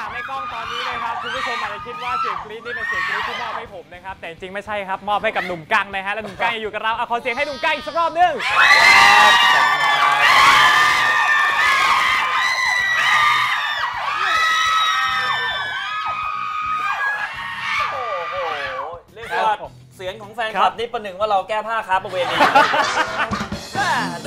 องตอนนี้นะครับคุณผู้ชมอาจจะคิดว่าเสียงกรี๊ดนี่เป็นเสียงกรี๊ดที่มอบให้ผมนะครับแต่จริงไม่ใช่ครับมอบให้กับหนุ่มกังนะฮะและหนุ่มกังยังอยู่กับเราเอาขอเสียงให้หนุ่มกังอีกสักรอบหนึงโอ้โห เรียกว่าเสียงของแฟนคลับนี่ประหนึ่งว่าเราแก้ผ้าครับประเวณีแม่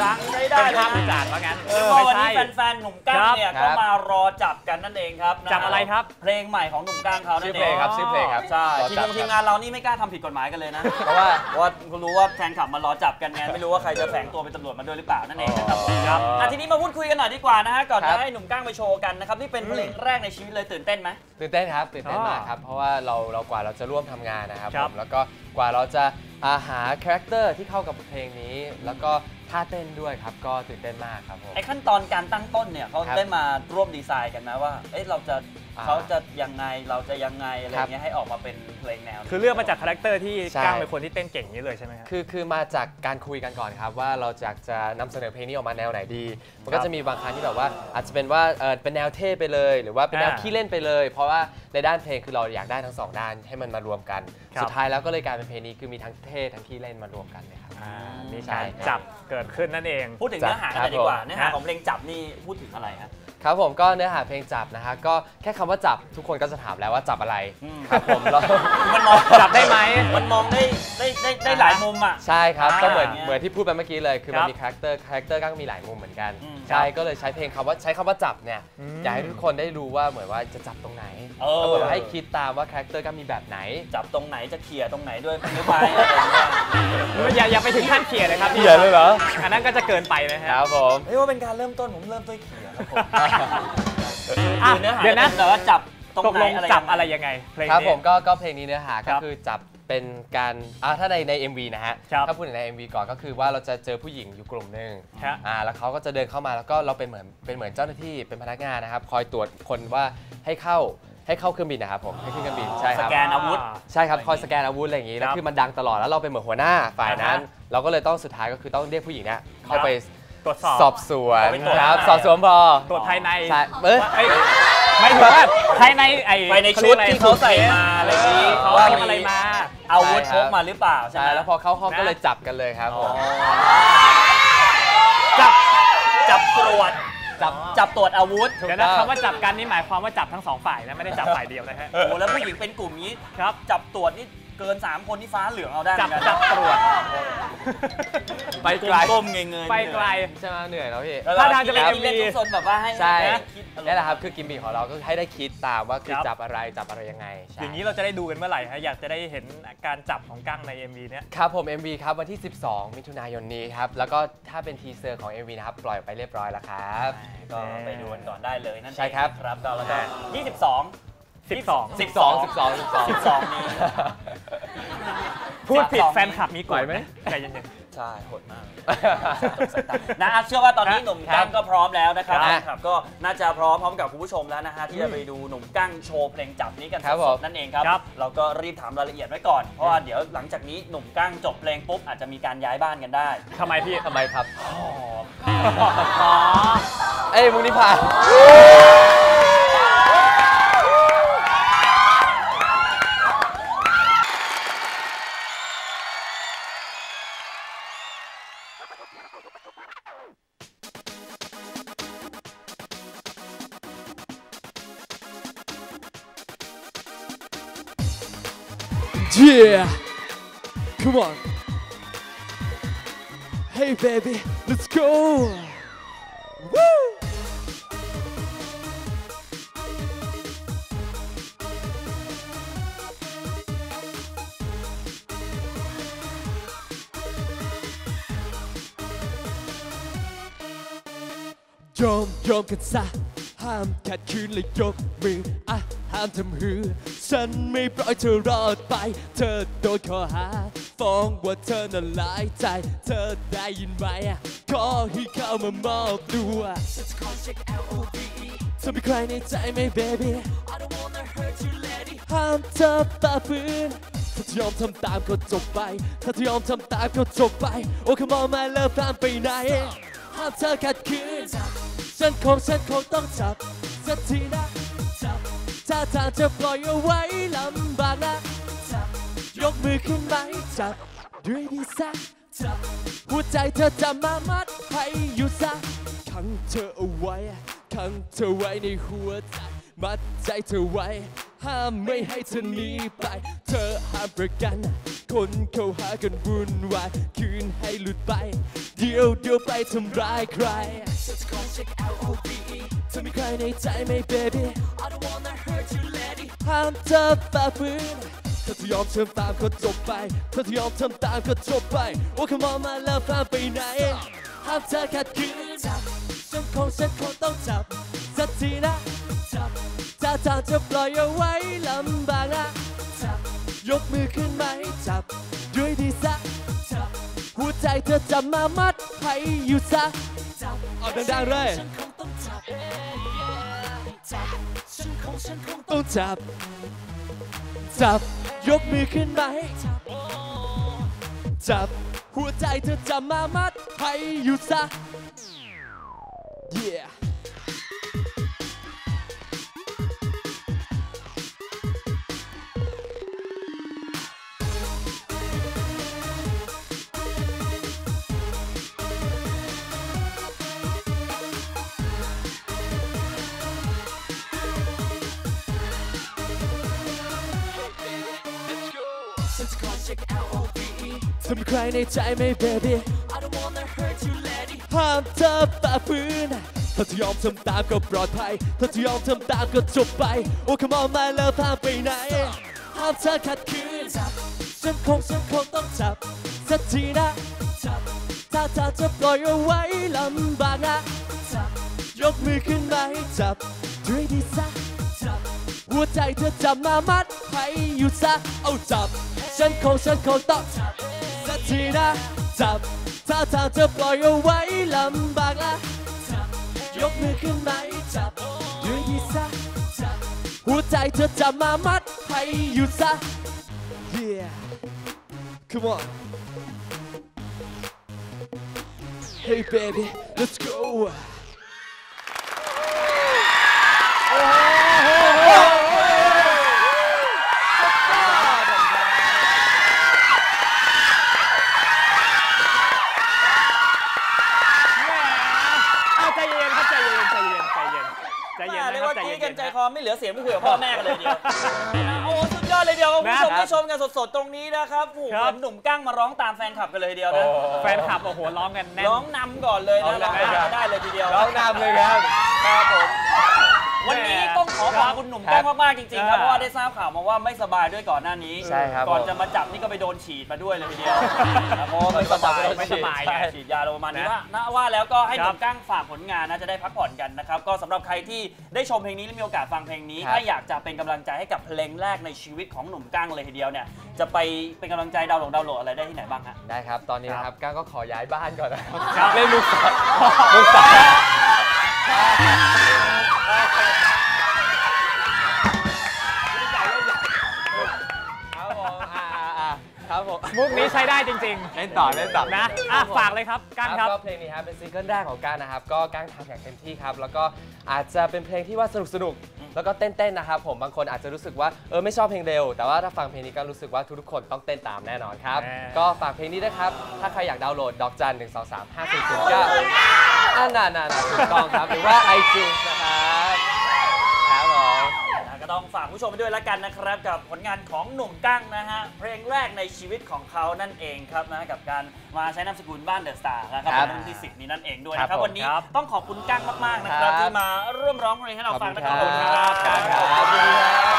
ดังใช้ได้เป็นเลยภาพวินะจารณ์ว่างั้นเออว่าวันนี้ไม่ใช่แฟนๆหนุ่มก้างเนี่ยครัก็บมารอจับกันนั่นเองครับนจับอะไรครับ เพลงใหม่ของหนุ่มก้างเขานั่ชื่อนเอเพลงงครับชื่อเพลงครับใช่รอทีมจังบทีมคงารับนเรานี่ไม่กล้าทำผิดกฎหมายกันเลยนะ เพราะว่าเพราะว่าคุณรู้ว่าแฟนคลับมารอจับกันไงไม่รู้ว่าใครจะแฝงตัวเป็นตำรวจมาด้วยหรือเปล่านั่นเองนะครับอ๋อครับอะทีนี้มาพูดคุยกันหน่อยดีกว่านะฮะก่อนครัจะบให้หนุ่มก้างไปโชว์กันนะครับนี่เป็นเพลงแรกในชีวิตเลยตื่นเต้นไหมตื่นเต้นครับตื่นเต้นอ๋อมากครับเพราะว่าเราเรากว่าเราจะร่วมทำงานนะครับครับผมแล้วก็กว่าเราจะอ่าหาคาแรคเตอร์ที่เข้ากับเพลงนี้ แล้วก็ ท่าเต้นด้วยครับ ก็ตื่นเต้นมากครับผม ไอ้ขั้นตอนการตั้งต้นเนี่ยเขาครับ ได้มาร่วมดีไซน์กันนะว่า เอ๊ะเราจะอ่า เขาจะยังไงเราจะยังไงอะไรครับเงี้ยให้ออกมาเป็นเพลงแนวนี้คือเลือกมาจากคาแรคเตอร์ที่ใช่ ก้างเป็นคนที่เต้นเก่งนี้เลยใช่ไหมครับ คือคือมาจากการคุยกันก่อนครับ ว่าเราอยากจะนำเสนอเพลงนี้ออกมาแนวไหนดี มันก็จะมีบางครั้งที่แบบว่า อาจจะเป็นว่าเออเป็นแนวเท่ไปเลย หรือว่าเป็นแนวอ่าขี้เล่นไปเลย เพราะว่าในด้านเพลงคือเราอยากได้ทั้งสองด้านให้มันมารวมกัน ครับ สุดท้ายแล้วก็เลยกลายเป็นเพลงนี้คือมีทั้งเท่ทั้งขี้เล่นมารวมกันเลยครับ อ่ามีใช่การจับเกิดขึ้นนั่นเอง พูดถึงเนื้อหากันเลยดีกว่าครับผมเนื้อหาของเพลงจับนี่พูดถึงอะไรฮะ ครับผมก็เนื้อหาเพลงจับนะฮะก็แค่คำว่าจับทุกคนก็จะถามแล้วว่าจับอะไรอืมครับผมแล้ว มันมองจับได้ไหม มันมองได้ ได้ได้ได้หลายมุมอะ ใช่ครับอ่าก็เหมือนเนี่ยเหมือนที่พูดไปเมื่อกี้เลย คือมันครับมีคาแรคเตอร์คาแรคเตอร์ก็มีหลายมุมเหมือนกันอืมใช่ ก็เลยใช้เพลงคำว่าใช้คำว่าจับเนี่ยอืมอยากให้ทุกคนได้รู้ว่าเหมือนว่าจะจับตรงไหนเออก็เหมือนว่าให้คิดตามว่าคาแรคเตอร์ก็มีแบบไหน จับตรงไหนจะเขี่ยตรงไหนด้วยหรือไม่อะไรอย่างเงี้ยอย่าอย่าไปถึงขั้นเขียเลยครับเขียเลยเหรอ อันนั้นก็จะเกินไปนะฮะครับผมเฮ้ยว่าเป็นการเริ่มต้นผมเริ่มต้นเขี่ยครับผมอะคือเนื้อหาเดี๋ยวนะแต่ว่าจับตรงตกไหนลงอะไรจับยังไงอะไรยังไงเพลงครับนี้ผมก็ก็เพลงนี้เนื้อหาครัก็บคือจับ เป็นการอ่าถ้าในใน MV นะฮะ ครับถ้าพูดถึงใน MV ก่อนก็คือว่าเราจะเจอผู้หญิงอยู่กลุ่มหนึ่งฮะอ่าแล้วเขาก็จะเดินเข้ามาแล้วก็เราเป็นเหมือนเป็นเหมือนเจ้าหน้าที่เป็นพนักงานนะครับ คอยตรวจคนว่าให้เข้าให้เข้าเครื่องบินนะครับผมให้ขึ้นเครื่องบินใช่คสรับ แกนอาวุธ ใช่ครับ คอยสแกนอาวุธอะไรอย่างงี้แล้วครับคือมันดังตลอดแล้วเราเป็นเหมือนหัวหน้าฝ่ายนั้น อ่าฮะเราก็เลยต้องสุดท้ายก็คือต้องเรียกผู้หญิงเนี่ยเข้าไปตรวจสอบสอบสวนเอาไปตรวจ ครับได้สอบสวนพอตรวจภายในใช่เอ้ยเอ้ยไม่ถึงว่าภายในไอ้ภายในชุดที่เขาใส่มาอะไรอย่างนี้เขาว่าทำอะไรมา อาวุธใช่พครับกมาหรือเปล่าใช่ใช่ไหมแล้วพอเข้าห้องนะก็เลยจับกันเลยครับผมจับจับตรวจจับจับตรวจอาวุธเดี๋ยวนะคำว่าจับกันนี่หมายความว่าจับทั้งสองฝ่ายนะไม่ได้จับฝ่ายเดียวนะฮะ โอ้โหแล้วผู้หญิงเป็นกลุ่มนี้ครับ จับตรวจนี่ เกิน 3 คนที่ฟ้าเหลืองเอาได้เหจัมืบอนกันจับตรวจ ไปไกลก้มๆเงยๆไปไกล ใช่ไหมเหนื่อยแล้วพี่ แล้วท่าทางจะเป็นคิดเล่น MV ทุกซนแบบว่าให้ใช่ให้คิดอารมณ์ นี่แหละครับคือกิมมิคของเราก็ให้ได้คิดตามว่าคือครับ จับอะไรจับอะไรยังไงใช่อย่างนี้เราจะได้ดูกันเมื่อไหร่ฮะอยากจะได้เห็นการจับของกั้งใน MV เนี้ย ครับผม MV ครับวันที่ 12 มิถุนายนนี้ครับ แล้วก็ถ้าเป็นทีเซอร์ของ MV นะครับ ปล่อยออกไปเรียบร้อยแล้วครับ ก็ไปดูกันก่อนได้เลยนั่นเองใช่ครับครับก็แล้วก็อ่า22 12 12 12 12 12 นี้ พูดผิด12แฟนคลับมีกฎไหมใจเย็นใช่โหดมากนะอะเชื่อว่าตอนนี้หนุ่มกั้งก็พร้อมแล้วนะครับครับแฟนคลับก็น่าจะพร้อมพร้อมกับคุณผู้ชมแล้วนะฮะที่จะไปดูหนุ่มกั้งโชว์เพลงจับนี้กันครับสผดมๆนั่นเองครับครับ เราก็รีบถามรายละเอียดไว้ก่อนเพราะว่าเดี๋ยวหลังจากนี้หนุ่มกั้งจบเพลงปุ๊บอาจจะมีการย้ายบ้านกันได้ๆทำไมพี่ทำไมครับอ๋อเอ้ยมุกนิพา Yeah, come on. Hey baby, let's go. Woo! 좀ยอมกันซะ ห้ามขัดขืนและยกมืออะห้ามทำหือ ฉันไม่ปล่อยเธอรอดไป เธอโดนข้อหา ฟ้องว่าเธอน่ะหลายใจ เธอได้ยินไหมอะขอให้เข้ามามอบตัวฉันจะขอเช็ค L O V E เธอเป็นใครในใจไหม baby I don't wanna hurt you lady ห้ามเธอฝ่าฝืนถ้าเธอยอมทำตามก็จบไป ถ้าเธอยอมทำตามก็จบไป โอ้ come on my love ห้ามไปไหนห้ามเธอขัดขืน ฉันคงฉันคงต้องจับสักทีนะจับถ้าทางจะปล่อยเอาไว้ลำบากนะจับยกมือขึ้นไหมจับด้วยดีสักจับหัวใจเธอจะมามัดให้อยู่ซะขังเธอเอาไว้ขังเธอไว้ในหัวใจมัดใจเธอไว้ ห้ามไม่ให้เธอหนีไป เธอห้ามประกัน คนเขาหากันวุ่นวาย คืนให้หลุดไป เดี๋ยวเดี๋ยวไปทำร้ายใคร ฉันจะขอเช็ค L O V E เธอมีใครในใจไหม baby I don't wanna hurt you lady ห้ามเธอฝ่าฝืนถ้าเธอยอมเชื่อตามก็จบไปถ้าเธอยอมทำตามก็จบไปโอ้ come on my love ห้ามไปไหนห้ามเธอขัดขืนจับฉันคงฉันคงต้องจับสักทีนะจับถ้าทางจะปล่อยเอาไว้ลำบากนะจับยกมือขึ้นไหมจับด้วยดีซะจับหัวใจเธอจะมามัดให้อยู่ซะจับ เอาดังๆเลยต้องจับต้องจับ จับ ยกมือขึ้นไหมจับ หัวใจเธอจะมามัดให้อยู่ซะ E เธอมีใครในใจไหม baby I don't wanna hurt you lady ห้ามเธอฝ่าฝืนถ้าเธอยอมทำตามก็ปลอดภัย ถ้าเธอยอมทำตามก็จบไป โอ้ come on my love ห้ามไปไหน ห้ามเธอขัดขืนฉันคงฉันคงต้องจับสักทีนะจับถ้าเธอจะปล่อยเอาไว้ลำบากนะจับยกมือขึ้นไหมจับด้วยดีซะจับหัวใจเธอจะมามัดให้อยู่ซะเอาจับฉันคงฉันคงต้องจับ สักทีนะจับถ้าทางจะปล่อยเอาไว้ลำบากละจับยกมือขึ้นไหมจับด้วยดีซะจับหัวใจเธอจะมามัดให้อยู่ซะ Yeah Come on Hey baby let's go เอาใจเย็นครับใจเย็นใจเย็นใจเย็น ใจเย็นเรีนะยกครับว่าใจกรี๊เย็ดนกันใจๆคอไม่เหลือเสียงไปคุยกับพ่อแม่กันเลยเดียวโอ้สุดยอดเลยเดียวคุณผู้ชมนะได้ชมกันสดๆตรงนี้นะครับโอ้โหคเหรับมือนหนุ่มกั้งมาร้องตามแฟนคลับกันเลยทีเดียวนะแฟนคลับโอ้โหร้องกันแน่นร้องนำก่อนเลยร้นะองร้องนำเลยครับได้เลยทีเดียวร้องนำเลยครับครับผมวันนี้ แหม่ ต้องขอขอบ คุณหนุ่มกั้งครับมากๆจริงๆครับอ่าเพราะว่าได้ทราบข่าวมาว่าไม่สบายด้วยก่อนหน้านี้ใช่ครับก่อนผมจะมาจับนี่ก็ไปโดนฉีดมาด้วยเลยทีเดียวนะเพราะว่าไม่สบายไม่สบายไงฉีดยาอะไรประมาณนี้นะว่านะว่าแล้วก็ให้หครันุ่บมกั้งฝากผลงานนะจะได้พักผ่อนกันนะครับก็สำหรับใครที่ได้ชมเพลงนี้และมีโอกาสฟังเพลงนี้ครับถ้าอยากจะเป็นกำลังใจให้กับเพลงแรกในชีวิตของหนุ่มกั้งเลยทีเดียวเนี่ยจะไปเป็นกำลังใจดาวน์โหลดดาวน์โหลดอะไรได้ที่ไหนบ้างฮะได้ครับตอนนี้นะครับก้างก็ขอย้ายบ้านก่อนนะครับครับเล่นลูกสาวลูกสาว มมุกนี้ใช้ได้จริงเล่นต่อเล่นต่อๆนะอะฝากเลยครับก้างครับก็เพลงนี้ครับเป็นซิงเกิลแรกของก้างนะครับ ก็ก้างทำอย่างเต็มที่ครับ แล้วก็อาจจะเป็นเพลงที่ว่าสนุกสนุกๆแล้วก็เต้นๆนะครับผมบางคนอาจจะรู้สึกว่าเออไม่ชอบเพลงเร็ว แต่ว่าถ้าฟังเพลงนี้ก็รู้สึกว่าทุกๆคนต้องเต้นตามแน่นอนครับแน่ก็ฝากเพลงนี้ด้วยครับ ถ้าใครอยากดาวน์โหลดดอกจัน1 2 3 5 4 0 9อ่าน่าน่าน่าถูกต้องครับหรือว่า iTunes นะค ต้องฝากผู้ชมไปด้วยแล้วกันนะครับ กับผลงานของหนุ่มกั้งนะฮะ เพลงแรกในชีวิตของเขานั่นเองครับนะกับการมาใช้นามสกุลบ้านเดอะสตาร์นะครับครับเป็นรุ่นที่ 10 นี้นั่นเองด้วยครับนะครับผมวันนี้ครับต้องขอบคุณกั้งมากๆนะครับครับ ที่มาร่วมร้องเพลงให้เราฟังนะครับขอบคุณครับ ขอบคุณครับ